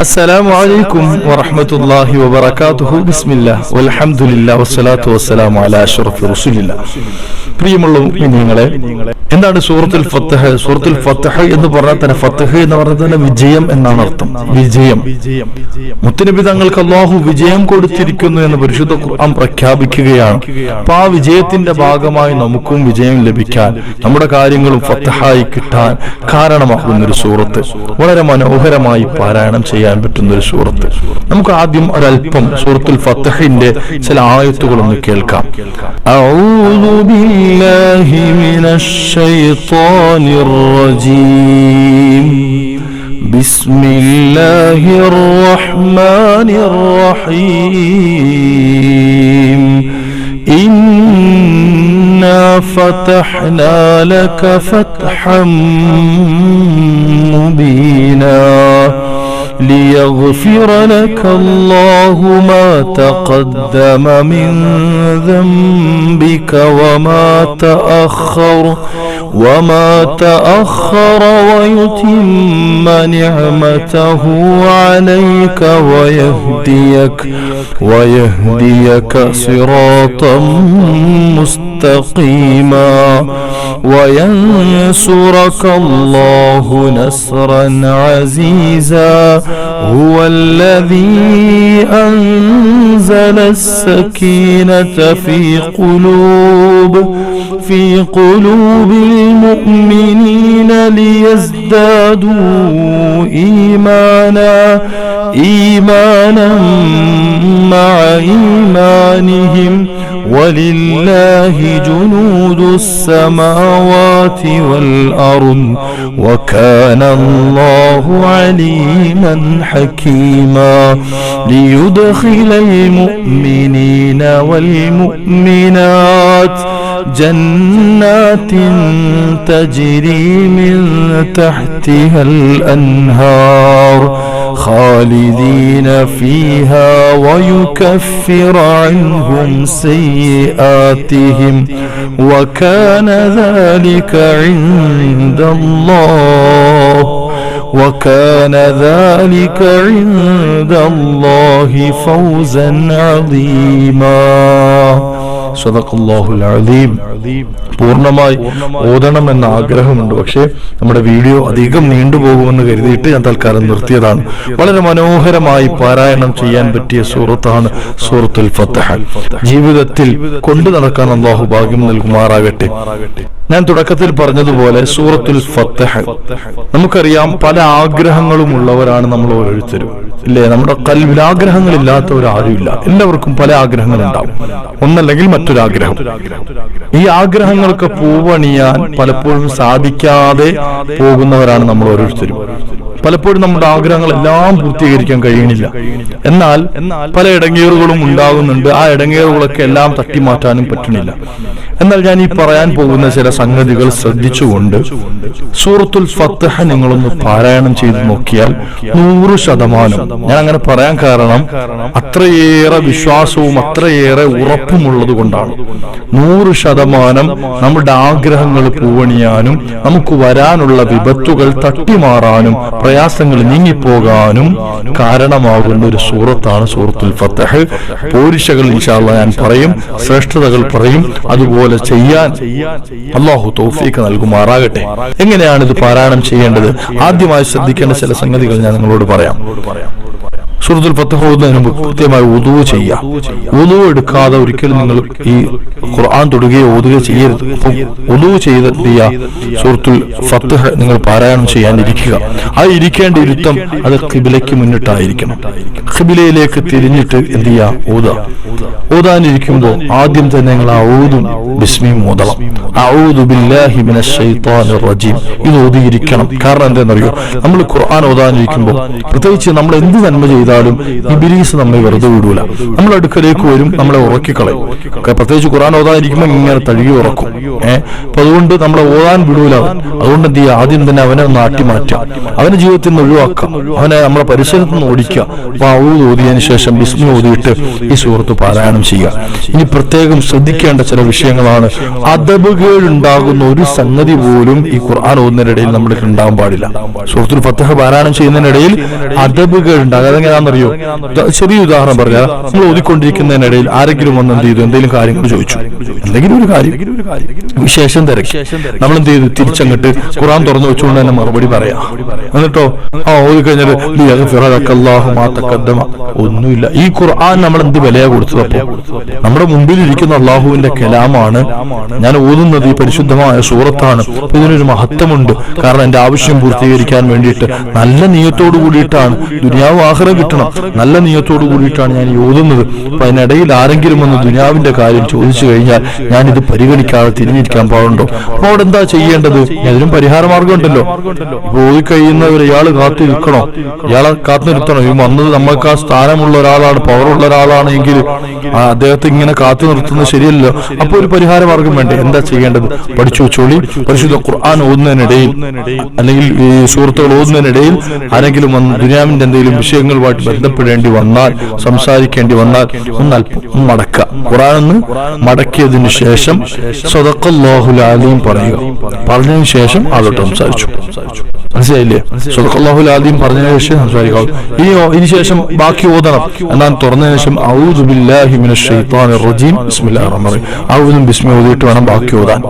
السلام عليكم ورحمة الله وبركاته بسم الله والحمد لله والصلاة والسلام على أشرف رسول الله പ്രിയമുള്ള നിങ്ങളെ എന്താണ് സൂറത്തുൽ ഫത്തഹ സൂറത്തുൽ ഫത്തഹ എന്ന് പറഞ്ഞാൽ തന്നെ ഫത്തഹ എന്ന് പറഞ്ഞാൽ തന്നെ വിജയം എന്നാണ് അർത്ഥം. വിജയം. മുത്തനബി തങ്ങൾക്ക് അള്ളാഹു വിജയം കൊടുത്തിരിക്കുന്നു എന്ന് പരിശുദ്ധ ഖുർആൻ പ്രഖ്യാപിക്കുകയാണ്. അപ്പൊ ആ വിജയത്തിന്റെ ഭാഗമായി നമുക്കും വിജയം ലഭിക്കാൻ നമ്മുടെ കാര്യങ്ങളും ഫത്തഹായി കിട്ടാൻ കാരണമാകുന്ന ഒരു സൂറത്ത്. വളരെ മനോഹരമായി പാരായണം ചെയ്യാൻ പറ്റുന്ന ഒരു സൂറത്ത്. നമുക്ക് ആദ്യം ഒരല്പം സൂറത്തുൽ ഫത്തഹിന്റെ ചില ആയത്തുകളൊന്ന് കേൾക്കാം. بالله من الشيطان الرجيم. بسم الله الرحمن الرحيم. إنا فتحنا لك فتحا مبينا. ليغفر لك الله ما تقدم من ذنبك وما تأخر وما تأخر ويتم نعمته عليك ويهديك ويهديك صراطا مستقيما وينصرك الله نصرا عزيزا. هو الذي أنزل السكينة في قلوب في قلوب المؤمنين ليزدادوا إيمانا إيمانا مع إيمانهم. ولله جنود السماوات والأرض وكان الله عليما حكيما ليدخل المؤمنين والمؤمنات جنات تجري من تحتها الأنهار خالدين فيها ويكفر عنهم سيئاتهم وكان ذلك عند الله وكان ذلك عند الله فوزا عظيما. സദഖുല്ലാഹുൽ അലീം. പൂർണമായി ആഗ്രഹമുണ്ട്. പക്ഷേ നമ്മുടെ വീഡിയോ അധികം നീണ്ടുപോകുമെന്ന് കരുതിയിട്ട് ഞാൻ തൽക്കാലം നിർത്തിയതാണ്. വളരെ മനോഹരമായി പാരായണം ചെയ്യാൻ പറ്റിയ സൂറത്താണ് സൂറത്തുൽ ഫത്തഹ. ജീവിതത്തിൽ കൊണ്ടു നടക്കാൻ അള്ളാഹു ഭാഗ്യം നൽകുമാറാകട്ടെ. ഞാൻ തുടക്കത്തിൽ പറഞ്ഞതുപോലെ സൂറത്തുൽ ഫത്തഹ. നമുക്കറിയാം പല ആഗ്രഹങ്ങളും ഉള്ളവരാണ് നമ്മൾ ഓരോരുത്തരും. ഇല്ലേ നമ്മുടെ കൽവിൽ ആഗ്രഹങ്ങളില്ലാത്തവരാരുമില്ല എല്ലാവർക്കും പല ആഗ്രഹങ്ങളുണ്ടാവും. ഒന്നല്ലെങ്കിൽ മറ്റൊരാഗ്രഹം. ഈ ആഗ്രഹങ്ങൾക്ക് പൂവണിയാൻ പലപ്പോഴും സാധിക്കാതെ പോകുന്നവരാണ് നമ്മൾ ഓരോരുത്തരും. പലപ്പോഴും നമ്മുടെ ആഗ്രഹങ്ങൾ എല്ലാം പൂർത്തീകരിക്കാൻ കഴിയണില്ല. എന്നാൽ പല ഇടങ്ങേറുകളും ഉണ്ടാകുന്നുണ്ട്. ആ ഇടങ്ങേറുകളൊക്കെ എല്ലാം തട്ടിമാറ്റാനും പറ്റണില്ല. എന്നാൽ ഞാൻ ഈ പറയാൻ പോകുന്ന ചില സംഗതികൾ ശ്രദ്ധിച്ചുകൊണ്ട് സൂറത്തുൽ ഫത്തഹ നിങ്ങളൊന്ന് പാരായണം ചെയ്ത് നോക്കിയാൽ നൂറ് ശതമാനം. ഞാൻ അങ്ങനെ പറയാൻ കാരണം അത്രയേറെ വിശ്വാസവും അത്രയേറെ ഉറപ്പുമുള്ളത് കൊണ്ടാണ്. നൂറ് ശതമാനം നമ്മുടെ ആഗ്രഹങ്ങൾ പൂവണിയാനും നമുക്ക് വരാനുള്ള വിപത്തുകൾ തട്ടിമാറാനും പ്രയാസങ്ങൾ നീങ്ങിപ്പോകാനും കാരണമാകുന്ന ഒരു സൂറത്താണ് സൂറത്തുൽ ഫത്തഹ്. പോരിശകൾ ഇൻഷാല്ല ഞാൻ പറയും ശ്രേഷ്ഠതകൾ പറയും അതുപോലെ ചെയ്യാൻ അള്ളാഹു തൗഫീക്ക് നൽകുമാറാകട്ടെ. എങ്ങനെയാണ് ഇത് പാരായണം ചെയ്യേണ്ടത്? ആദ്യമായി ശ്രദ്ധിക്കേണ്ട ചില സംഗതികൾ ഞാൻ നിങ്ങളോട് പറയാം. സൂറത്തുൽ പത്ത് ഓതുന്നതിന് മുമ്പ് കൃത്യമായി ഉതു ചെയ്യാം. ഉതു എടുക്കാതെ ഒരിക്കലും നിങ്ങൾ ഈ ഖുർആൻ തൊടുകയോ ഓതുകയോ ചെയ്യരുത്. അപ്പം ഉദു ചെയ്തെത്തിയ സൂറത്തുൽ ഫത്തഹ് നിങ്ങൾ പാരായണം ചെയ്യാനിരിക്കുക. ആ ഇരിക്കേണ്ട ഇരുത്തം അത് ഖിബിലയ്ക്ക് മുന്നിട്ടായിരിക്കണം. ഖിബിലയിലേക്ക് തിരിഞ്ഞിട്ട് എന്ത് ചെയ്യുക ഓതുക. ഓതാനിരിക്കുമ്പോൾ ആദ്യം തന്നെ നിങ്ങൾ ആ ഊതും ബിസ്മിയും ഓതണം ഇത് ഓതിയിരിക്കണം. കാരണം എന്താണെന്നറിയോ? നമ്മൾ ഖുർആൻ ഓതാനിരിക്കുമ്പോൾ പ്രത്യേകിച്ച് നമ്മൾ എന്ത് നന്മ ചെയ്താലും ചെയ്താലും ഇബിലീസ് നമ്മെ വെറുതെ വിടൂല. നമ്മൾ അടുക്കലേക്ക് വരും നമ്മളെ ഉറക്കിക്കളയും. പ്രത്യേകിച്ച് ഖുറാൻ ഓതാതിരിക്കുമ്പോൾ ഇങ്ങനെ തഴുകി ഉറക്കും. ഏഹ് അപ്പൊ അതുകൊണ്ട് നമ്മളെ ഓതാൻ വിടൂല. അവൻ. അതുകൊണ്ട് എന്ത് ചെയ്യുക? ആദ്യം തന്നെ അവനെ ഒന്ന് ആട്ടി മാറ്റാം അവന്റെ ജീവിതത്തിൽ നിന്ന് ഒഴിവാക്കാം അവനെ നമ്മളെ പരിസരത്ത് നിന്ന് ഓടിക്കുക. അപ്പൊ ഓതിയതിന് ഓതിയതിനു ശേഷം ബിസ്മി ഓതിയിട്ട് ഈ സുഹൃത്ത് പാരായണം ചെയ്യുക. ഇനി പ്രത്യേകം ശ്രദ്ധിക്കേണ്ട ചില വിഷയങ്ങളാണ്. അദബ് ഉണ്ടാകുന്ന ഒരു സംഗതി പോലും ഈ ഖുർആൻ ഓതുന്നതിനിടയിൽ നമ്മൾക്ക് ഉണ്ടാകാൻ പാടില്ല. സുഹൃത്തുൽ ഫത്തഹ പാരായണം ചെയ്യുന്നതിനിടയിൽ അതബുകൾ ഉണ്ടാകുക അതെങ്ങനെയാണെന്നറിയോ ദ- ചെറിയ ഉദാഹരണം പറഞ്ഞാൽ നമ്മൾ ഓതിക്കൊണ്ടിരിക്കുന്നതിനിടയിൽ ആരെങ്കിലും വന്ന് എന്ത് ചെയ്തു? എന്തെങ്കിലും കാര്യങ്ങൾ ചോദിച്ചു. എന്തെങ്കിലും ഒരു കാര്യം. വിശേഷം തിരക്ക്. നമ്മൾ എന്ത് ചെയ്തു? തിരിച്ചങ്ങട്ട് ഖുറാൻ തുറന്നു വെച്ചുകൊണ്ട് തന്നെ മറുപടി പറയാം. എന്നിട്ടോ? ആ ഓതി കഴിഞ്ഞാൽ ഒന്നുമില്ല. ഈ ഖുർആൻ നമ്മൾ എന്ത് വിലയാ കൊടുത്തതപ്പോ നമ്മുടെ മുമ്പിൽ ഇരിക്കുന്ന അള്ളാഹുവിന്റെ കലാമാണ് ഞാൻ ഓതുന്നത് ഈ പരിശുദ്ധമായ സൂറത്താണ്. ഇതിനൊരു മഹത്വമുണ്ട്. കാരണം എന്റെ ആവശ്യം പൂർത്തീകരിക്കാൻ വേണ്ടിയിട്ട് നല്ല നീയത്തോടു കൂടിയിട്ടാണ് ദുനിയാവ് ആഹ്റം കിട്ടണം നല്ല നീയത്തോടു കൂടിയിട്ടാണ് ഞാൻ ഓതുന്നത്. അപ്പൊ അതിനിടയിൽ ആരെങ്കിലും വന്ന് ദുനിയാവിന്റെ കാര്യം ചോദിച്ചു കഴിഞ്ഞാൽ ഞാൻ ഇത് പരിഗണിക്കാതെ തിരിഞ്ഞിരിക്കാൻ പാടുണ്ടോ? അപ്പൊ അവിടെ എന്താ ചെയ്യേണ്ടത്? അതിനും പരിഹാര മാർഗം ഉണ്ടല്ലോ ഇപ്പൊ ഓതി കഴിയുന്നവർ ഇയാൾ കാത്തു നിൽക്കണോ? ഇയാളെ കാത്തു നിർത്തണോ? ഈ വന്നത് നമ്മൾക്ക് ആ സ്ഥാനമുള്ള ഒരാളാണ് പവറുള്ള ഒരാളാണ് എങ്കിൽ അദ്ദേഹത്തെ ഇങ്ങനെ കാത്തു നിർത്തുന്നത് ശരിയല്ലോ അപ്പൊ ഒരു പരിഹാര മാർഗം വേണ്ടേ? എന്താ ചെയ്യേണ്ടത്? പഠിച്ചു വെച്ചോളി. പരിശുദ്ധ ഖുർആൻ ഓതുന്നതിനിടയിൽ അല്ലെങ്കിൽ ഈ സുഹൃത്തുക്കൾ ഓതുന്നതിനിടയിൽ ആരെങ്കിലും വന്ന് ദുനിയാവിന്റെ എന്തെങ്കിലും വിഷയങ്ങളുമായിട്ട് ബന്ധപ്പെടേണ്ടി വന്നാൽ സംസാരിക്കേണ്ടി വന്നാൽ ഒന്ന് അല്പം മടക്കുക ഖുറാനെന്ന് മടക്കിയതിനു ശേഷം സ്വതക്കല്ലാഹുൽ അലീം പറയുക. പറഞ്ഞതിന് ശേഷം അതോട്ട് സംസാരിച്ചു. മനസ്സിലായില്ലേ? സ്വതക്കല്ലാഹുൽ ആദ്യം പറഞ്ഞതിന് ശേഷം സംസാരിക്കാം ഇനി ഇനി ശേഷം ബാക്കി ഓതണം. എന്നാൽ തുറന്നതിന് ശേഷം ഔദു ബില്ലാഹി റജീം. റഹീം. ബിസ്മി ഓതിയിട്ട് വേണം ബാക്കി ഓതാൻ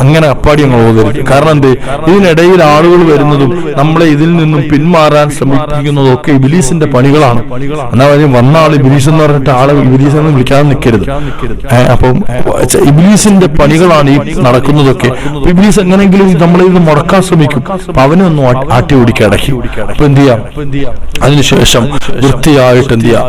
അങ്ങനെ അപ്പാടി ഞങ്ങൾ ഓതരുത് കാരണം എന്ത്? ഇതിനിടയിൽ ആളുകൾ വരുന്നതും നമ്മളെ ഇതിൽ നിന്നും പിന്മാറാൻ ശ്രമിക്കുന്നതും ഒക്കെ ഇബിലീസിന്റെ പണികളാണ്. എന്നാ വന്ന ആൾ ഇബിലീസ് എന്ന് പറഞ്ഞിട്ട് ആളെ ഇബിലീസ് എന്ന് വിളിക്കാതെ നിൽക്കരുത് അപ്പം ഇബിലീസിന്റെ പണികളാണ് ഈ നടക്കുന്നതൊക്കെ. ഇബിലീസ് എങ്ങനെയെങ്കിലും നമ്മളെ ഇത് മുടക്കാൻ ശ്രമിക്കും. അപ്പൊ അവനൊന്നും ഒന്ന് ആട്ടി ഓടിക്കുക ഇടയ്ക്ക്. അപ്പൊ എന്ത് ചെയ്യാം? അതിനുശേഷം വൃത്തിയായിട്ട് എന്ത് ചെയ്യാം?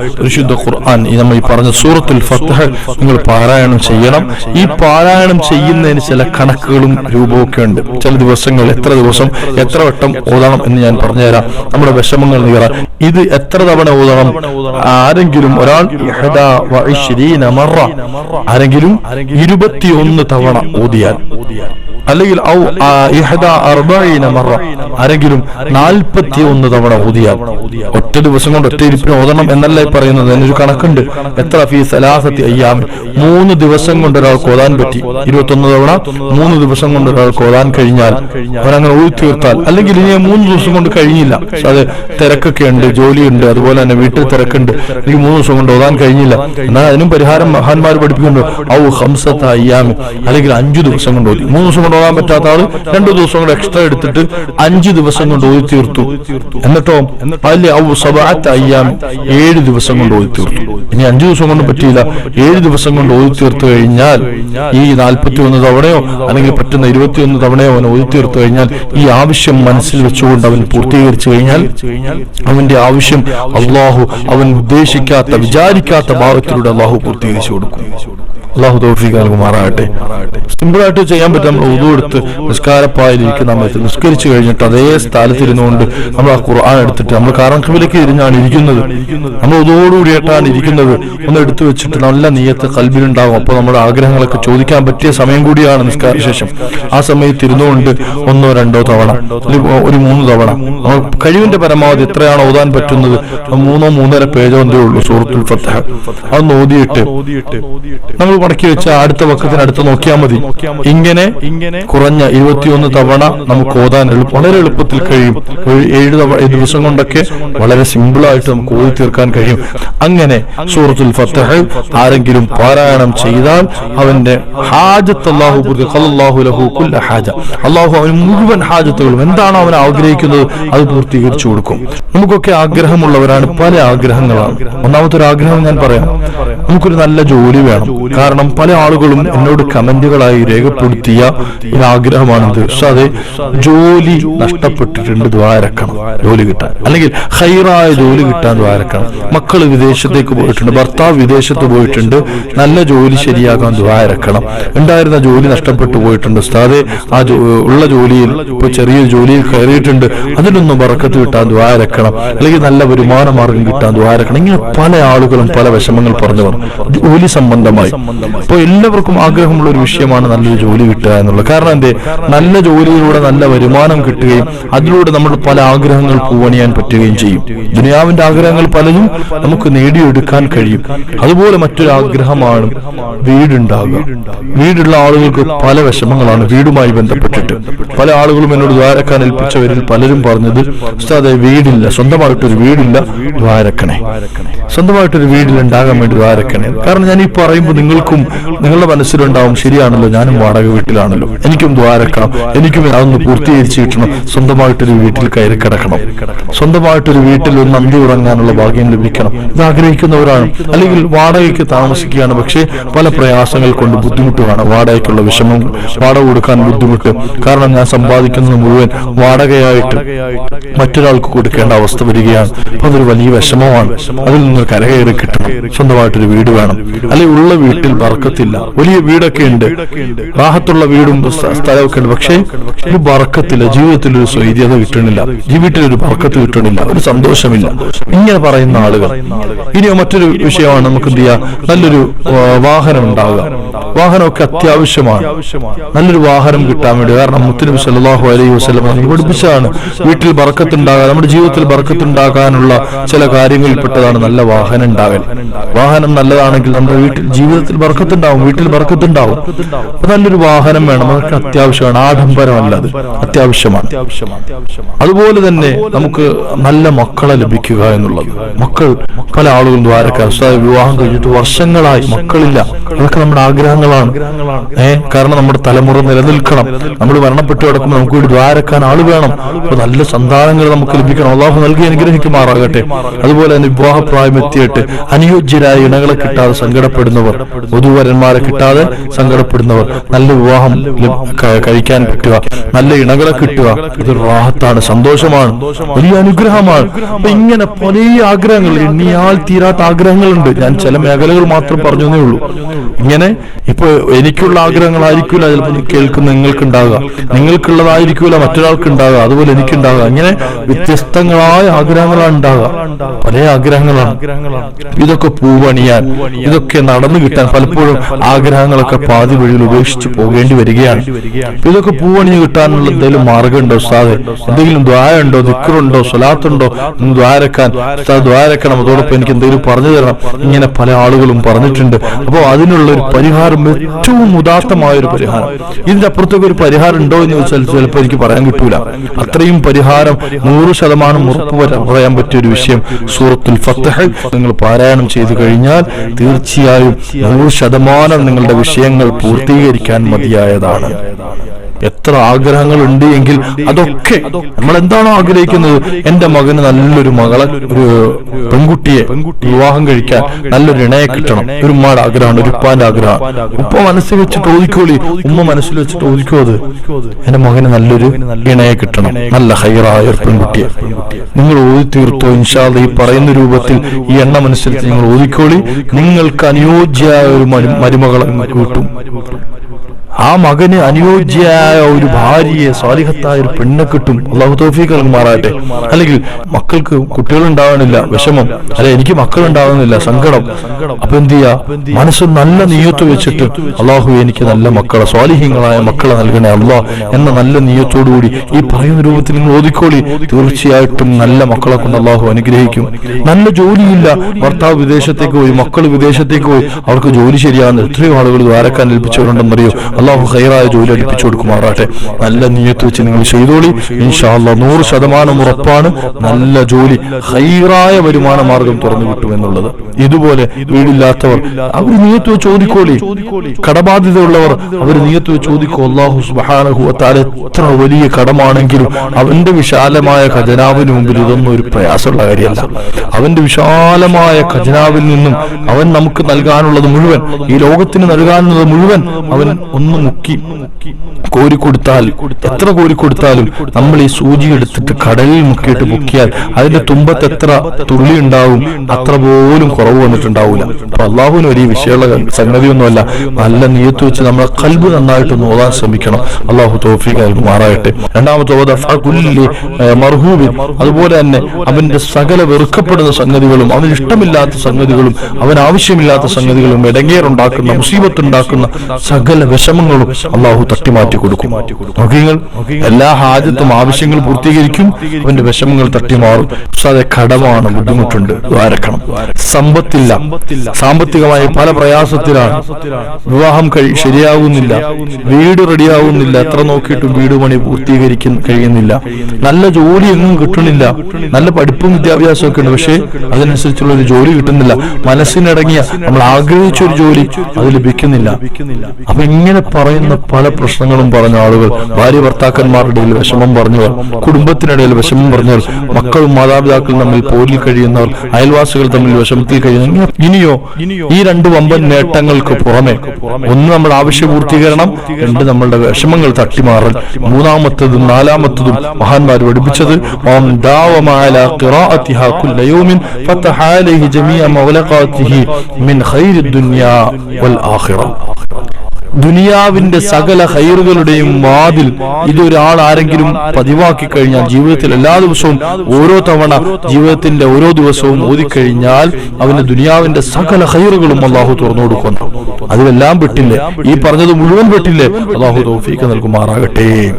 ഖുർആൻ ഈ നമ്മൾ ഈ പറഞ്ഞ സൂറത്തുൽ ഫത്തഹ് നിങ്ങൾ പാരായണം ചെയ്യണം. ഈ പാരായണം ചെയ്യുന്നതിന് ചില കണക്കുകളും രൂപവും ഒക്കെ ഉണ്ട് ചില ദിവസങ്ങൾ എത്ര ദിവസം എത്ര വട്ടം ഓതണം എന്ന് ഞാൻ പറഞ്ഞുതരാം. നമ്മുടെ വിഷമങ്ങൾ നീറാൻ ഇത് എത്ര തവണ ഓതണം ആരെങ്കിലും ഒരാൾ ആരെങ്കിലും ഇരുപത്തിയൊന്ന് തവണ ഓതിയാൽ അല്ലെങ്കിൽ ഔ ഇഹ്ദാ മറ. ആരെങ്കിലും നാൽപ്പത്തി ഒന്ന് തവണ ഊതിയാൽ ഒറ്റ ദിവസം കൊണ്ട് ഒറ്റ ഇരിപ്പിന് ഓതണം എന്നല്ലേ പറയുന്നത്? അതിനൊരു കണക്കുണ്ട്. എത്ര ഫീസ് അലാസത്തി അയ്യാമി മൂന്ന് ദിവസം കൊണ്ട് ഒരാൾക്ക് ഓതാൻ പറ്റി. ഇരുപത്തൊന്ന് തവണ മൂന്ന് ദിവസം കൊണ്ട് ഒരാൾക്ക് ഓതാൻ കഴിഞ്ഞാൽ അവരങ്ങനെ ഊതി തീർത്താൽ അല്ലെങ്കിൽ ഇനി മൂന്ന് ദിവസം കൊണ്ട് കഴിഞ്ഞില്ല. അത് തിരക്കൊക്കെ ഉണ്ട് ജോലിയുണ്ട് അതുപോലെ തന്നെ വീട്ടിൽ തിരക്കുണ്ട്. എനിക്ക് മൂന്ന് ദിവസം കൊണ്ട് ഓതാൻ കഴിഞ്ഞില്ല. എന്നാൽ അതിനും പരിഹാരം മഹാന്മാർ പഠിപ്പിക്കുന്നുണ്ട്. ഔ ഹംസത്ത അയ്യാമി അല്ലെങ്കിൽ അഞ്ചു ദിവസം കൊണ്ട് ഓതി. മൂന്ന് ദിവസം കൊണ്ട് ഓതാൻ പറ്റാത്ത ആൾ രണ്ടു ദിവസം കൊണ്ട് എക്സ്ട്രാ എടുത്തിട്ട് അഞ്ചു ദിവസം കൊണ്ട് ഓതി തീർത്തു എന്നിട്ടോ സബഅത്ത് അയ്യാം ഏഴ് ദിവസം കൊണ്ട് ഓതി തീർത്തു ഇനി അഞ്ചു ദിവസം കൊണ്ട് പറ്റിയില്ല. ഏഴ് ദിവസം കൊണ്ട് ഓതി തീർത്തു കഴിഞ്ഞാൽ ഈ നാൽപ്പത്തി ഒന്ന് തവണയോ അല്ലെങ്കിൽ പറ്റുന്ന ഇരുപത്തിയൊന്ന് തവണയോ അവൻ ഓതി തീർത്തു കഴിഞ്ഞാൽ ഈ ആവശ്യം മനസ്സിൽ വെച്ചുകൊണ്ട് അവൻ പൂർത്തീകരിച്ചു കഴിഞ്ഞാൽ അവന്റെ ആവശ്യം അള്ളാഹു അവൻ ഉദ്ദേശിക്കാത്ത വിചാരിക്കാത്ത ഭാവത്തിലൂടെ അള്ളാഹു പൂർത്തീകരിച്ചു കൊടുക്കും. അള്ളാഹു തോഫിക്ക് നൽകുമാറാകട്ടെ. സിമ്പിളായിട്ട് ചെയ്യാൻ പറ്റും. നമ്മൾ ഉതു എടുത്ത് നിസ്കാരപ്പായിലിരിക്കുന്ന നമ്മൾ നിസ്കരിച്ചു കഴിഞ്ഞിട്ട് അതേ സ്ഥലത്തിരുന്നുകൊണ്ട് നമ്മൾ ആ ഖുർആൻ എടുത്തിട്ട് നമ്മൾ കാറങ്കബിലേക്ക് ഇരുന്നാണ് ഇരിക്കുന്നത്. നമ്മൾ ഉതോടുകൂടിയിട്ടാണ് ഇരിക്കുന്നത്. ഒന്ന് എടുത്തു വെച്ചിട്ട് നല്ല നീയത്ത് കൽബിലുണ്ടാകും അപ്പോൾ നമ്മുടെ ആഗ്രഹങ്ങളൊക്കെ ചോദിക്കാൻ പറ്റിയ സമയം കൂടിയാണ് നിസ്കാര ശേഷം ആ സമയത്ത് ഇരുന്നുകൊണ്ട് ഒന്നോ രണ്ടോ തവണ ഒരു മൂന്ന് തവണ കഴിവിന്റെ പരമാവധി എത്രയാണ് ഓതാൻ പറ്റുന്നത് മൂന്നോ മൂന്നര പേജോ എന്തേ ഉള്ളൂ സൂറത്തുൽ ഫത്തഹ അതൊന്ന് ഓതിയിട്ട് നമ്മൾ മടക്കി വെച്ച അടുത്ത വക്കത്തിന് അടുത്ത് നോക്കിയാൽ മതി. ഇങ്ങനെ ഇങ്ങനെ കുറഞ്ഞ ഇരുപത്തിയൊന്ന് തവണ നമുക്ക് ഓതാൻ വളരെ എളുപ്പത്തിൽ കഴിയും. ഏഴ് ദിവസം കൊണ്ടൊക്കെ വളരെ സിമ്പിൾ ആയിട്ട് നമുക്ക് ഓതി തീർക്കാൻ കഴിയും. അങ്ങനെ സൂറത്തുൽ ഫത്തഹ് ആരെങ്കിലും പാരായണം ചെയ്താൽ അവന്റെ ഹാജത്ത് അള്ളാഹു ഹാജ. അള്ളാഹു അവന് മുഴുവൻ ഹാജത്തുകളും എന്താണോ അവൻ ആഗ്രഹിക്കുന്നത് അത് പൂർത്തീകരിച്ചു കൊടുക്കും. നമുക്കൊക്കെ ആഗ്രഹമുള്ളവരാണ് പല ആഗ്രഹങ്ങളാണ്. ഒന്നാമത്തെ ഒരു ആഗ്രഹം ഞാൻ പറയാം. നമുക്കൊരു നല്ല ജോലി വേണം. കാരണം പല ആളുകളും എന്നോട് കമന്റുകളായി രേഖപ്പെടുത്തിയ ഒരു ആഗ്രഹമാണിത്. അതെ ജോലി നഷ്ടപ്പെട്ടിട്ടുണ്ട് ദ്വാരക്കണം ജോലി കിട്ടാൻ. അല്ലെങ്കിൽ ഹൈറായ ജോലി കിട്ടാൻ ദ്വാരക്കണം മക്കൾ വിദേശത്തേക്ക് പോയിട്ടുണ്ട് ഭർത്താവ് വിദേശത്ത് പോയിട്ടുണ്ട് നല്ല ജോലി ശരിയാകാൻ ദ്വാരക്കണം ഉണ്ടായിരുന്ന ജോലി നഷ്ടപ്പെട്ടു പോയിട്ടുണ്ട് ഉസ്താദെ. ആ ഉള്ള ജോലിയിൽ ഇപ്പൊ ചെറിയൊരു ജോലിയിൽ കയറിയിട്ടുണ്ട് അതിനൊന്നും വറക്കത്ത് കിട്ടാൻ ദ്വാരക്കണം അല്ലെങ്കിൽ നല്ല വരുമാന മാർഗം കിട്ടാൻ ദ്വാരക്കണം ഇങ്ങനെ പല ആളുകളും പല വിഷമങ്ങൾ പറഞ്ഞു പറഞ്ഞു ജോലി സംബന്ധമായി. അപ്പോൾ എല്ലാവർക്കും ആഗ്രഹമുള്ള ഒരു വിഷയമാണ് നല്ലൊരു ജോലി കിട്ടുക എന്നുള്ളത്. കാരണം എന്തേ? നല്ല ജോലിയിലൂടെ നല്ല വരുമാനം കിട്ടുകയും അതിലൂടെ നമ്മൾ പല ആഗ്രഹങ്ങൾ പൂവണിയാൻ പറ്റുകയും ചെയ്യും. ദുനിയാവിന്റെ ആഗ്രഹങ്ങൾ പലതും നമുക്ക് നേടിയെടുക്കാൻ കഴിയും. അതുപോലെ മറ്റൊരു ആഗ്രഹമാണ് വീടുണ്ടാകുക. വീടുള്ള ആളുകൾക്ക് പല വിഷമങ്ങളാണ് വീടുമായി ബന്ധപ്പെട്ടിട്ട്. പല ആളുകളും എന്നോട് ദ്വാരക്കാൻ ഏൽപ്പിച്ചവരിൽ പലരും പറഞ്ഞത് ഉസ്താദെ വീടില്ല. സ്വന്തമായിട്ടൊരു വീടില്ല. ദ്വാരക്കണേ. സ്വന്തമായിട്ടൊരു വീടിൽ ഉണ്ടാകാൻ വേണ്ടി ദ്വാരക്കണേ. കാരണം ഞാൻ ഈ പറയുമ്പോൾ നിങ്ങൾക്കും നിങ്ങളുടെ മനസ്സിലുണ്ടാവും ശരിയാണല്ലോ ഞാനും വാടക വീട്ടിലാണല്ലോ. എനിക്കും ദ്വാരക്കണം എനിക്കും അതൊന്ന് പൂർത്തീകരിച്ച് കിട്ടണം സ്വന്തമായിട്ടൊരു വീട്ടിൽ കയറി കിടക്കണം. സ്വന്തമായിട്ടൊരു വീട്ടിൽ ഒന്ന് അന്തി ഉറങ്ങാനുള്ള ഭാഗ്യം ലഭിക്കണം. ഇത് ആഗ്രഹിക്കുന്നവരാണ്. അല്ലെങ്കിൽ വാടകയ്ക്ക് താമസിക്കുകയാണ് പക്ഷേ പല പ്രയാസങ്ങൾ കൊണ്ട് ബുദ്ധിമുട്ട് കാണാം വാടകയ്ക്കുള്ള വിഷമം വാടക കൊടുക്കാൻ ബുദ്ധിമുട്ട്. കാരണം ഞാൻ സമ്പാദിക്കുന്നത് മുഴുവൻ വാടകയായിട്ട് മറ്റൊരാൾക്ക് കൊടുക്കേണ്ട അവസ്ഥ വരികയാണ്. അതൊരു വലിയ വിഷമമാണ്. അതിൽ നിന്ന് കരകയറി കിട്ടും സ്വന്തമായിട്ടൊരു വീട് വേണം. അല്ലെ ഉള്ള വീട്ടിൽ ബർക്കത്തില്ല. വലിയ വീടൊക്കെ ഉണ്ട്. റാഹത്തുള്ള വീടും സ്ഥ- സ്ഥലമൊക്കെ ഉണ്ട്. പക്ഷേ ഒരു ബർക്കത്തില്ല. ജീവിതത്തിൽ ഒരു സ്വൈര്യത കിട്ടണില്ല. ജീവിതത്തിൽ ഒരു ബർക്കത്ത് കിട്ടണില്ല. ഒരു സന്തോഷമില്ല. ഇങ്ങനെ പറയുന്ന ആളുകൾ. ഇനിയോ മറ്റൊരു വിഷയമാണ് നമുക്ക് എന്ത് ചെയ്യാം? നല്ലൊരു വാഹനം ഉണ്ടാവുക. വാഹനമൊക്കെ അത്യാവശ്യമാണ്. നല്ലൊരു വാഹനം കിട്ടാൻ വേണ്ടി. കാരണം മുത്തനബി സല്ലാഹു അലൈഹി വസ്ലം പഠിപ്പിച്ചതാണ്. വീട്ടിൽ ബർക്കത്തുണ്ടാകാൻ നമ്മുടെ ജീവിതത്തിൽ ബർക്കത്തുണ്ടാകാനുള്ള ചില കാര്യങ്ങളിൽപ്പെട്ടതാണ് നല്ല വാഹനം ഉണ്ടാകൽ വാഹനം നല്ലതാണെങ്കിൽ നമ്മുടെ വീട്ടിൽ ജീവിതത്തിൽ ബർക്കത്തുണ്ടാവും വീട്ടിൽ ബർക്കത്തുണ്ടാവും. അപ്പൊ നല്ലൊരു വാഹനം വേണം. അതൊക്കെ അത്യാവശ്യമാണ്. ആഡംബരമല്ല അത് അത്യാവശ്യമാണ്. അതുപോലെ തന്നെ നമുക്ക് നല്ല മക്കളെ ലഭിക്കുക എന്നുള്ളത്. മക്കൾ പല ആളുകളും ദ്വാരക്കാർ. വിവാഹം കഴിഞ്ഞിട്ട് വർഷങ്ങളായി മക്കളില്ല. അതൊക്കെ നമ്മുടെ ആഗ്രഹങ്ങളാണ്. ഏഹ് കാരണം നമ്മുടെ തലമുറ നിലനിൽക്കണം. നമ്മൾ മരണപ്പെട്ടു കിടക്കുമ്പോൾ നമുക്ക് വേണ്ടി ദ്വാരക്കാൻ ആൾ വേണം. അപ്പൊ നല്ല സന്താനങ്ങൾ നമുക്ക് ലഭിക്കണം. അള്ളാഹു നൽകി അനുഗ്രഹിക്കുമാറാകട്ടെ. അതുപോലെ തന്നെ വിവാഹപ്രായം എത്തിയിട്ട് അനുയോജ്യരായ ഇണകളെ കിട്ടാതെ സങ്കടപ്പെടുന്നവർ വധുവരന്മാരെ കിട്ടാതെ സങ്കടപ്പെടുന്നവർ നല്ല വിവാഹം കഴിക്കാൻ പറ്റുക നല്ല ഇണകളെ കിട്ടുക ഇത് റാഹത്താണ് സന്തോഷമാണ് വലിയ അനുഗ്രഹമാണ്. അപ്പൊ ഇങ്ങനെ പല ആഗ്രഹങ്ങൾ എണ്ണിയാൽ തീരാത്ത ആഗ്രഹങ്ങളുണ്ട്. ഞാൻ ചില മേഖലകൾ മാത്രം പറഞ്ഞു ഉള്ളൂ. ഇങ്ങനെ ഇപ്പൊ എനിക്കുള്ള ആഗ്രഹങ്ങളായിരിക്കില്ല ചിലപ്പോൾ കേൾക്കുന്ന നിങ്ങൾക്കുണ്ടാകുക നിങ്ങൾക്കുള്ളതായിരിക്കില്ല മറ്റൊരാൾക്ക് ഉണ്ടാകുക അതുപോലെ എനിക്കുണ്ടാകുക ഇങ്ങനെ വ്യത്യസ്തങ്ങളായ ആഗ്രഹങ്ങളാണ് ഉണ്ടാകുക പല ആഗ്രഹങ്ങളാണ്. ഇതൊക്കെ പൂവണിയാൻ ഇതൊക്കെ നടന്നു കിട്ടാൻ പലപ്പോഴും ആഗ്രഹങ്ങളൊക്കെ പാതി വഴിയിൽ ഉപേക്ഷിച്ച് പോകേണ്ടി വരികയാണ്. ഇതൊക്കെ പൂവണിഞ്ഞ് കിട്ടാനുള്ള എന്തെങ്കിലും മാർഗമുണ്ടോ ഉസ്താദെ? എന്തെങ്കിലും ദ്വാരുണ്ടോ ദിക്കറുണ്ടോ സ്വലാത്തുണ്ടോ? ദ്വാരക്കാൻ ദ്വാരക്കണം. അതോടൊപ്പം എനിക്ക് എന്തെങ്കിലും പറഞ്ഞു തരണം. ഇങ്ങനെ പല ആളുകളും പറഞ്ഞിട്ടുണ്ട്. അപ്പോൾ അതിനുള്ള ഒരു പരിഹാരം ഏറ്റവും ഉദാത്തമായ ഒരു പരിഹാരം. ഇതിന്റെ അപ്പുറത്തേക്ക് ഒരു പരിഹാരം ഉണ്ടോ എന്ന് ചോദിച്ചാൽ ചിലപ്പോൾ എനിക്ക് പറയാൻ കിട്ടൂല. അത്രയും പരിഹാരം നൂറ് ശതമാനം ഉറപ്പ് പറയാൻ പറ്റിയ ഒരു വിഷയം സൂറത്തുൽ ഫത്തഹ് നിങ്ങൾ പാരായണം ചെയ്തു കഴിഞ്ഞാൽ തീർച്ചയായും നൂറ് ശതമാനം നിങ്ങളുടെ വിഷയങ്ങൾ പൂർത്തീകരിക്കാൻ മതിയായതാണ്. എത്ര ആഗ്രഹങ്ങൾ ഉണ്ട് എങ്കിൽ അതൊക്കെ നമ്മൾ എന്താണോ ആഗ്രഹിക്കുന്നത്? എന്റെ മകന് നല്ലൊരു മകളെ ഒരു പെൺകുട്ടിയെ വിവാഹം കഴിക്കാൻ നല്ലൊരു ഇണയെ കിട്ടണം. ഒരു ഉമ്മയുടെ ആഗ്രഹമാണ് ഒരു ഉപ്പാന്റെ ആഗ്രഹം ഉപ്പ മനസ്സിൽ വെച്ച് ചോദിക്കോളി. ഉമ്മ മനസ്സിൽ വെച്ച് ചോദിക്കോ അത്? എന്റെ മകന് നല്ലൊരു ഇണയെ കിട്ടണം. നല്ല ഹൈറായ ഒരു പെൺകുട്ടിയെ. നിങ്ങൾ ഓതി തീർത്തോ? ഇൻഷാദ് ഈ പറയുന്ന രൂപത്തിൽ ഈ എണ്ണ മനസ്സിൽ നിങ്ങൾ ഓതിക്കോളി. നിങ്ങൾക്ക് അനുയോജ്യമായ ഒരു മരു- മരുമകളെ കിട്ടും. ആ മകന് അനുയോജ്യയായ ഒരു ഭാര്യയെ സ്വാലിഹത്തായ ഒരു പെണ്ണെ കിട്ടും. അള്ളാഹു തോഫീക്ക് നൽകുമാറാട്ടെ അല്ലെങ്കിൽ മക്കൾക്ക് കുട്ടികൾ ഉണ്ടാവണില്ല വിഷമം. അല്ലെ എനിക്ക് മക്കൾ ഉണ്ടാവുന്നില്ല സങ്കടം. അപ്പൊ എന്ത് ചെയ്യാ? മനസ്സ് നല്ല നീയത്ത് വെച്ചിട്ട് അള്ളാഹു എനിക്ക് നല്ല മക്കളെ സ്വാലിഹ്യങ്ങളായ മക്കളെ നൽകണേ അള്ളാഹ് എന്ന നല്ല നീയത്തോടുകൂടി ഈ പറയുന്ന രൂപത്തിൽ നിങ്ങൾ ഓതിക്കോളി. തീർച്ചയായിട്ടും നല്ല മക്കളെ കൊണ്ട് അള്ളാഹു അനുഗ്രഹിക്കും. നല്ല ജോലിയില്ല. ഭർത്താവ് വിദേശത്തേക്ക് പോയി മക്കൾ വിദേശത്തേക്ക് പോയി. അവർക്ക് ജോലി ശരിയാകുന്ന എത്രയോ ആളുകൾ ദ്വാരക്കാൻ ഏൽപ്പിച്ചവരുണ്ടെന്നറിയോ അള്ളാഹു ഹൈറായ ജോലി അടുപ്പിച്ചു കൊടുക്കുമാറാട്ടെ നല്ല നീയത്ത് വെച്ച് നിങ്ങൾ ചെയ്തോളി. ഇൻഷാല്ല നൂറ് ശതമാനം ഉറപ്പാണ്. നല്ല ജോലി ഹൈറായ വരുമാന മാർഗം തുറന്നു കിട്ടും എന്നുള്ളത്. ഇതുപോലെ വീടില്ലാത്തവർ അവർ നീയത്ത് ചോദിക്കോളി. കടബാധ്യതയുള്ളവർ അവർ നീയത്ത് ചോദിക്കോ അള്ളാഹു സുബാനഹുവത്താൽ എത്ര വലിയ കടമാണെങ്കിലും അവന്റെ വിശാലമായ ഖജനാവിന് മുമ്പിൽ ഇതൊന്നും ഒരു പ്രയാസമുള്ള കാര്യമല്ല. അവന്റെ വിശാലമായ ഖജനാവിൽ നിന്നും അവൻ നമുക്ക് നൽകാനുള്ളത് മുഴുവൻ ഈ ലോകത്തിന് നൽകാനുള്ളത് മുഴുവൻ അവൻ ഒന്ന് മുക്കി കോരിക്കൊടുത്താൽ എത്ര കോരിക്കൊടുത്താലും നമ്മൾ ഈ സൂചി എടുത്തിട്ട് കടലിൽ മുക്കിയിട്ട് മുക്കിയാൽ അതിന്റെ തുമ്പത്ത് എത്ര തുള്ളി ഉണ്ടാവും അത്ര പോലും കുറവ് വന്നിട്ടുണ്ടാവില്ല അപ്പൊ അള്ളാഹുവിന് ഒരു വിഷയമുള്ള സംഗതിയൊന്നുമല്ല. നല്ല നീയത്ത് വെച്ച് നമ്മളെ കൽബ് നന്നായിട്ട് നോതാൻ ശ്രമിക്കണം. അള്ളാഹു തോഫിക്ക് മാറാകട്ടെ രണ്ടാമത്തെ മർഹൂബിൻ. അതുപോലെ തന്നെ അവന്റെ സകല വെറുക്കപ്പെടുന്ന സംഗതികളും അവന് ഇഷ്ടമില്ലാത്ത സംഗതികളും അവൻ ആവശ്യമില്ലാത്ത സംഗതികളും ഇടങ്ങേറുണ്ടാക്കുന്ന മുസീബത്ത് ഉണ്ടാക്കുന്ന സകല വിഷമങ്ങളും അള്ളാഹു തട്ടിമാറ്റി കൊടുക്കും. എല്ലാ ഹാജത്തും ആവശ്യങ്ങൾ പൂർത്തീകരിക്കും. അവന്റെ വിഷമങ്ങൾ തട്ടിമാറും. അതെ കടമാണ് ബുദ്ധിമുട്ടുണ്ട്. ദ്വാരക്കണം സമ്പത്തില്ല. സാമ്പത്തികമായി പല പ്രയാസത്തിലാണ്. വിവാഹം കഴി ശരിയാവുന്നില്ല. വീട് റെഡിയാവുന്നില്ല. എത്ര നോക്കിയിട്ടും വീട് പണി പൂർത്തീകരിക്കാൻ കഴിയുന്നില്ല. നല്ല ജോലി എങ്ങും കിട്ടണില്ല നല്ല പഠിപ്പും വിദ്യാഭ്യാസവും ഒക്കെ ഉണ്ട്. പക്ഷേ അതിനനുസരിച്ചുള്ള ഒരു ജോലി കിട്ടുന്നില്ല. മനസ്സിനടങ്ങിയ നമ്മൾ ആഗ്രഹിച്ച ഒരു ജോലി അത് ലഭിക്കുന്നില്ല. അപ്പൊ ഇങ്ങനെ പറയുന്ന പല പ്രശ്നങ്ങളും പറഞ്ഞ ആളുകൾ ഭാര്യ ഭർത്താക്കന്മാരുടെ ഇടയിൽ വിഷമം പറഞ്ഞവർ കുടുംബത്തിനിടയിൽ വിഷമം പറഞ്ഞവർ മക്കളും മാതാപിതാക്കളും തമ്മിൽ പോരിൽ കഴിയുന്നവർ അയൽവാസികൾ തമ്മിൽ വിഷമത്തിൽ കഴിയുന്ന ഇനിയോ ഈ രണ്ട് വമ്പൻ നേട്ടങ്ങൾക്ക് പുറമെ ഒന്ന് നമ്മുടെ ആവശ്യ പൂർത്തീകരണം രണ്ട് നമ്മളുടെ വിഷമങ്ങൾ തട്ടിമാറൽ. മൂന്നാമത്തതും നാലാമത്തതും മഹാന്മാർ പഠിപ്പിച്ചത് ഓം ദാവമാല അലാ കുല്ല ഫതഹ അലൈഹി ജമീഅ മഗ്ലഖാതിഹി മിൻ ഖൈരി ദുനിയാ വൽ ആഖിറ. ദുനിയാവിന്റെ സകല ഹൈറുകളുടെയും വാതിൽ ഇതൊരാൾ ആരെങ്കിലും പതിവാക്കി കഴിഞ്ഞാൽ ജീവിതത്തിൽ എല്ലാ ദിവസവും ഓരോ തവണ ജീവിതത്തിന്റെ ഓരോ ദിവസവും ഓതിക്കഴിഞ്ഞാൽ അവന് ദുനിയാവിന്റെ സകല ഹൈറുകളും അള്ളാഹു തുറന്നു കൊടുക്കുന്നു. അതിലെല്ലാം പെട്ടില്ലേ? ഈ പറഞ്ഞത് മുഴുവൻ പെട്ടില്ലേ? അള്ളാഹു തോഫീക്ക് നൽകുമാറാകട്ടെ.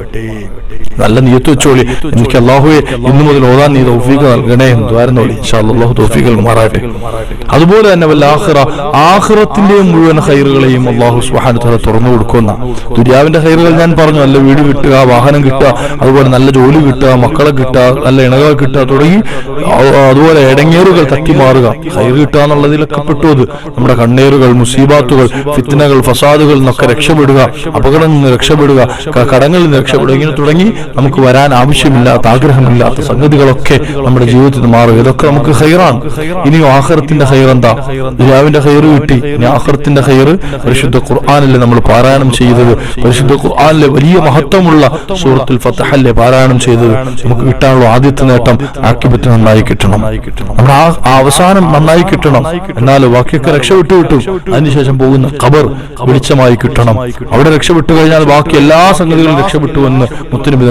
നല്ല നീയത്ത് വെച്ചോളി. എനിക്ക് അള്ളാഹുവെ ഇന്നു മുതൽ ഓതാൻ നീ തൗഫീഖ് നൽകണേ എന്ന് ദ്വാരനോളി അള്ളാഹു തൗഫീഖ് മാറാട്ടെ. അതുപോലെ തന്നെ വല്ല ആഹ്റ ആഹ്റത്തിന്റെയും മുഴുവൻ ഹൈറുകളെയും അള്ളാഹു സുഹാന തുറന്നു കൊടുക്കുന്ന. ദുര്യാവിന്റെ ഹൈറുകൾ ഞാൻ പറഞ്ഞു നല്ല വീട് കിട്ടുക വാഹനം കിട്ടുക അതുപോലെ നല്ല ജോലി കിട്ടുക മക്കളെ കിട്ടുക നല്ല ഇണകൾ കിട്ടുക തുടങ്ങി അതുപോലെ ഇടങ്ങേറുകൾ തട്ടിമാറുക. ഹൈർ കിട്ടുക എന്നുള്ളതിലൊക്കെ പെട്ടു അത്. നമ്മുടെ കണ്ണേറുകൾ മുസീബാത്തുകൾ ഫിത്തനകൾ ഫസാദുകൾ എന്നൊക്കെ രക്ഷപ്പെടുക അപകടങ്ങളിൽ നിന്ന് രക്ഷപ്പെടുക കടങ്ങളിൽ നിന്ന് രക്ഷപ്പെടുക ഇങ്ങനെ തുടങ്ങി നമുക്ക് വരാൻ ആവശ്യമില്ലാത്ത ആഗ്രഹമില്ലാത്ത സംഗതികളൊക്കെ നമ്മുടെ ജീവിതത്തിൽ മാറും. ഇതൊക്കെ നമുക്ക് ഹൈറാണ് ഇനി ആഹ്റത്തിന്റെ ഹൈർ എന്താ ദുരാവിന്റെ ഹൈർ കിട്ടി. ഇനി ആഹ്റത്തിന്റെ ഹൈർ പരിശുദ്ധ ഖുർആാനല്ലേ നമ്മൾ പാരായണം ചെയ്തത്? പരിശുദ്ധ ഖുർആാനിലെ വലിയ മഹത്വമുള്ള സൂറത്തുൽ ഫത്തഹല്ലേ പാരായണം ചെയ്തത്? നമുക്ക് കിട്ടാനുള്ള ആദ്യത്തെ നേട്ടം ആക്കിപറ്റ് നന്നായി കിട്ടണം. നമ്മുടെ ആ അവസാനം നന്നായി കിട്ടണം. എന്നാൽ ബാക്കിയൊക്കെ രക്ഷപ്പെട്ടു കിട്ടും. അതിനുശേഷം പോകുന്ന ഖബർ വെളിച്ചമായി കിട്ടണം. അവിടെ രക്ഷപ്പെട്ടു കഴിഞ്ഞാൽ ബാക്കി എല്ലാ സംഗതികളും രക്ഷപ്പെട്ടു എന്ന്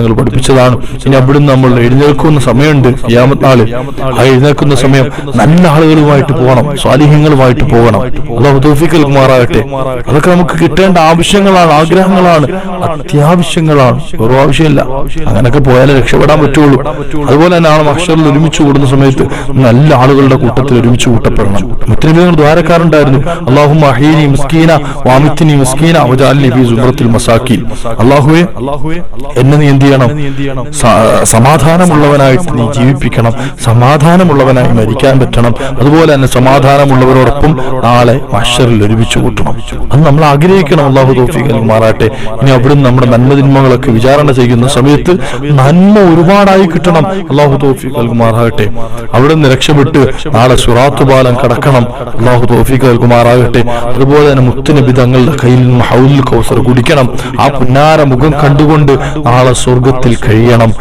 മുത്തനിബിതങ്ങൾ പഠിപ്പിച്ചതാണ്. ഇനി അവിടുന്ന് നമ്മൾ എഴുന്നേൽക്കുന്ന സമയമുണ്ട്. ഏമത്താൾ ആ എഴുന്നേൽക്കുന്ന സമയം നല്ല ആളുകളുമായിട്ട് പോകണം. സ്വാലിഹ്യങ്ങളുമായിട്ട് പോകണം. അള്ളാഹു തൗഫീഖ് മാറാകട്ടെ അതൊക്കെ നമുക്ക് കിട്ടേണ്ട ആവശ്യങ്ങളാണ് ആഗ്രഹങ്ങളാണ്. അത്യാവശ്യങ്ങളാണ്. ഓരോ ആവശ്യമില്ല. അങ്ങനെയൊക്കെ പോയാലേ രക്ഷപ്പെടാൻ പറ്റുള്ളൂ. അതുപോലെ തന്നെ ആണ് മഹ്ഷറിൽ ഒരുമിച്ച് കൂടുന്ന സമയത്ത് നല്ല ആളുകളുടെ കൂട്ടത്തിൽ ഒരുമിച്ച് കൂട്ടപ്പെടണം. മുത്തനബികൾ ദ്വാരക്കാരുണ്ടായിരുന്നു. അള്ളാഹു മഹീനി മിസ്കീന വാമിത്തിനി മിസ്കീന അവജാലിനി ബി സുബ്രത്തിൽ മസാക്കീൻ. അള്ളാഹുവെ എന്നെ നീ എന്ത് ചെയ്യണം. സമാധാനമുള്ളവനായിട്ട് നീ ജീവിപ്പിക്കണം. സമാധാനമുള്ളവനായി മരിക്കാൻ പറ്റണം. അതുപോലെ തന്നെ സമാധാനമുള്ളവരോടൊപ്പം നാളെ മഷറിൽ ഒരുമിച്ച് കൂട്ടണം. അത് നമ്മൾ ആഗ്രഹിക്കണം. അള്ളാഹു തോഫിക്ക് മാറാട്ടെ. ഇനി അവിടുന്ന് നമ്മുടെ നന്മതിന്മകളൊക്കെ വിചാരണ ചെയ്യുന്ന സമയത്ത് നന്മ ഒരുപാടായി കിട്ടണം. അള്ളാഹു തോഫിക്ക് മാറാകട്ടെ. അവിടുന്ന് രക്ഷപ്പെട്ട് നാളെ സുറാത്തുപാലം കടക്കണം. അള്ളാഹു തോഫിക്ക് നൽകുമാറാകട്ടെ അതുപോലെ തന്നെ മുത്തുനബി തങ്ങളുടെ കയ്യിൽ നിന്ന് ഹൗലിൽ കൗസർ കുടിക്കണം. ആ പുന്നാര മുഖം കണ്ടുകൊണ്ട് നാളെ സ്വർഗത്തിൽ കഴിയണം.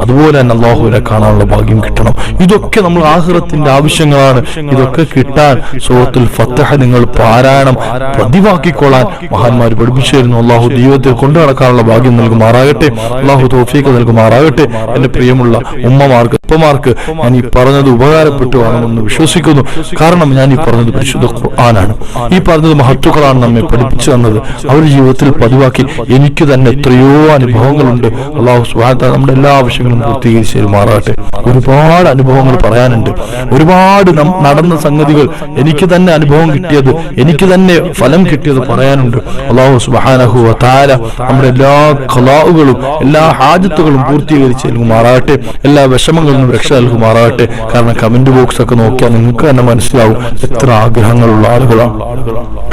അതുപോലെ തന്നെ അള്ളാഹുവിനെ കാണാനുള്ള ഭാഗ്യം കിട്ടണം. ഇതൊക്കെ നമ്മൾ ആഹ്റത്തിന്റെ ആവശ്യങ്ങളാണ്. ഇതൊക്കെ കിട്ടാൻ സൂറത്തുൽ ഫത്തഹ നിങ്ങൾ പാരായണം. പതിവാക്കിക്കൊള്ളാൻ മഹാന്മാർ പഠിപ്പിച്ചു തരുന്നു അള്ളാഹു ദൈവത്തിൽ കൊണ്ടു നടക്കാനുള്ള ഭാഗ്യം നൽകുമാറാകട്ടെ. അള്ളാഹു തോഫീക്ക് നൽകുമാറാകട്ടെ. എന്റെ പ്രിയമുള്ള ഉമ്മമാർക്ക് ഉപ്പമാർക്ക് ഞാൻ ഈ പറഞ്ഞത് ഉപകാരപ്പെട്ടു ആണെന്ന് വിശ്വസിക്കുന്നു. കാരണം ഞാൻ ഈ പറഞ്ഞത് പരിശുദ്ധ ഖുർആനാണ്. ഈ പറഞ്ഞത് മഹത്വക്കളാണ് നമ്മെ പഠിപ്പിച്ചു തന്നത്. അവരുടെ ജീവിതത്തിൽ പതിവാക്കി എനിക്ക് തന്നെ എത്രയോ അനുഭവങ്ങളുണ്ട്. അള്ളാഹു അള്ളാഹു സുഹാത്ത നമ്മുടെ എല്ലാ ആവശ്യങ്ങളും പൂർത്തീകരിച്ച് മാറാട്ടെ ഒരുപാട് അനുഭവങ്ങൾ പറയാനുണ്ട്. ഒരുപാട് നടന്ന സംഗതികൾ എനിക്ക് തന്നെ അനുഭവം കിട്ടിയത് എനിക്ക് തന്നെ ഫലം കിട്ടിയത് പറയാനുണ്ട്. അള്ളാഹു സുബാനഹു താര നമ്മുടെ എല്ലാ കലാവുകളും എല്ലാ ഹാജത്തുകളും പൂർത്തീകരിച്ച് നൽകുമാറാകട്ടെ. എല്ലാ വിഷമങ്ങളിൽ നിന്നും രക്ഷ നൽകുമാറാകട്ടെ. കാരണം കമന്റ് ബോക്സ് ഒക്കെ നോക്കിയാൽ നിങ്ങൾക്ക് തന്നെ മനസ്സിലാവും എത്ര ആഗ്രഹങ്ങളുള്ള ആളുകളാണ്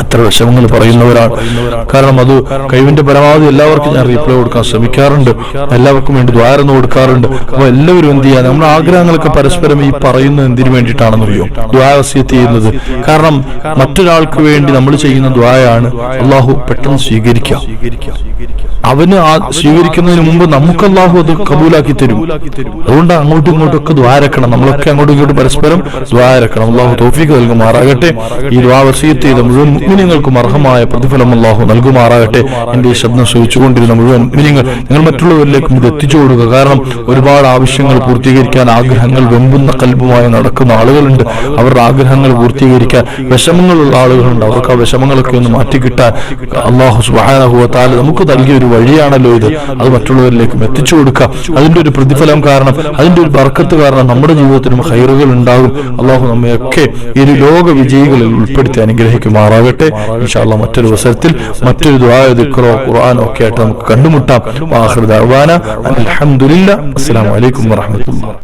എത്ര വിഷമങ്ങൾ പറയുന്നവരാണ് കാരണം അത് കഴിവിന്റെ പരമാവധി എല്ലാവർക്കും ഞാൻ റീപ്ലൈ കൊടുക്കാൻ ശ്രമിക്കാറുണ്ട്. എല്ലാവർക്കും വേണ്ടി ദ്വാരം കൊടുക്കാറുണ്ട്. അപ്പൊ എല്ലാവരും എന്ത് ചെയ്യാ? നമ്മുടെ ആഗ്രഹങ്ങളൊക്കെ പരസ്പരം ഈ പറയുന്നത് എന്തിനു വേണ്ടിയിട്ടാണെന്നറിയോ? ദ്വാരസ്യത്ത് ചെയ്യുന്നത്. കാരണം മറ്റൊരാൾക്ക് വേണ്ടി നമ്മൾ ചെയ്യുന്ന ദ്വായാണ് അള്ളാഹു പെട്ടെന്ന് സ്വീകരിക്കാം അവന് ആ സ്വീകരിക്കുന്നതിന് മുമ്പ് നമുക്ക് അള്ളാഹു അത് കബൂലാക്കി തരും. അതുകൊണ്ട് അങ്ങോട്ടും ഇങ്ങോട്ടും ഒക്കെ ദ്വാരക്കണം നമ്മളൊക്കെ അങ്ങോട്ടും ഇങ്ങോട്ടും പരസ്പരം ദ്വാരക്കണം അള്ളാഹു തോഫിക്ക് നൽകുമാറാകട്ടെ. ഈ ദ്വാവസീയത്ത് ചെയ്ത മുഴുവൻ മുഗ്മിനിങ്ങൾക്കും അർഹമായ പ്രതിഫലം അള്ളാഹു നൽകുമാറാകട്ടെ. എന്റെ ഈ ശബ്ദം ശ്രമിച്ചുകൊണ്ടിരുന്ന മുഴുവൻ മുഗ്മിനിങ്ങൾ നിങ്ങൾ മറ്റുള്ളവരിലേക്കും ഇത് എത്തിച്ചു കൊടുക്കുക. കാരണം ഒരുപാട് ആവശ്യങ്ങൾ പൂർത്തീകരിക്കാൻ ആഗ്രഹങ്ങൾ വെമ്പുന്ന കൽബുമായി നടക്കുന്ന ആളുകളുണ്ട്. അവരുടെ ആഗ്രഹങ്ങൾ പൂർത്തീകരിക്കാൻ വിഷമങ്ങളുള്ള ആളുകളുണ്ട്. അവർക്ക് ആ വിഷമങ്ങളൊക്കെ ഒന്ന് മാറ്റിക്കിട്ടാൻ അള്ളാഹു സുബാനഹുവത്താൽ നമുക്ക് നൽകിയ ഒരു വഴിയാണല്ലോ ഇത്. അത് മറ്റുള്ളവരിലേക്കും എത്തിച്ചു കൊടുക്കുക. അതിന്റെ ഒരു പ്രതിഫലം കാരണം അതിന്റെ ഒരു ബർക്കത്ത് കാരണം നമ്മുടെ ജീവിതത്തിനും ഹൈറുകൾ ഉണ്ടാകും. അള്ളാഹു നമ്മയൊക്കെ ഒരു ലോക വിജയികളിൽ ഉൾപ്പെടുത്തി അനുഗ്രഹിക്കുമാറാകട്ടെ. മറ്റൊരു അവസരത്തിൽ മറ്റൊരു ദ്വായ ദിക്റോ ഖുർആാനോ ഒക്കെ ആയിട്ട് നമുക്ക് കണ്ടുമുട്ടാം دعوانا الحمد لله. السلام عليكم ورحمة الله.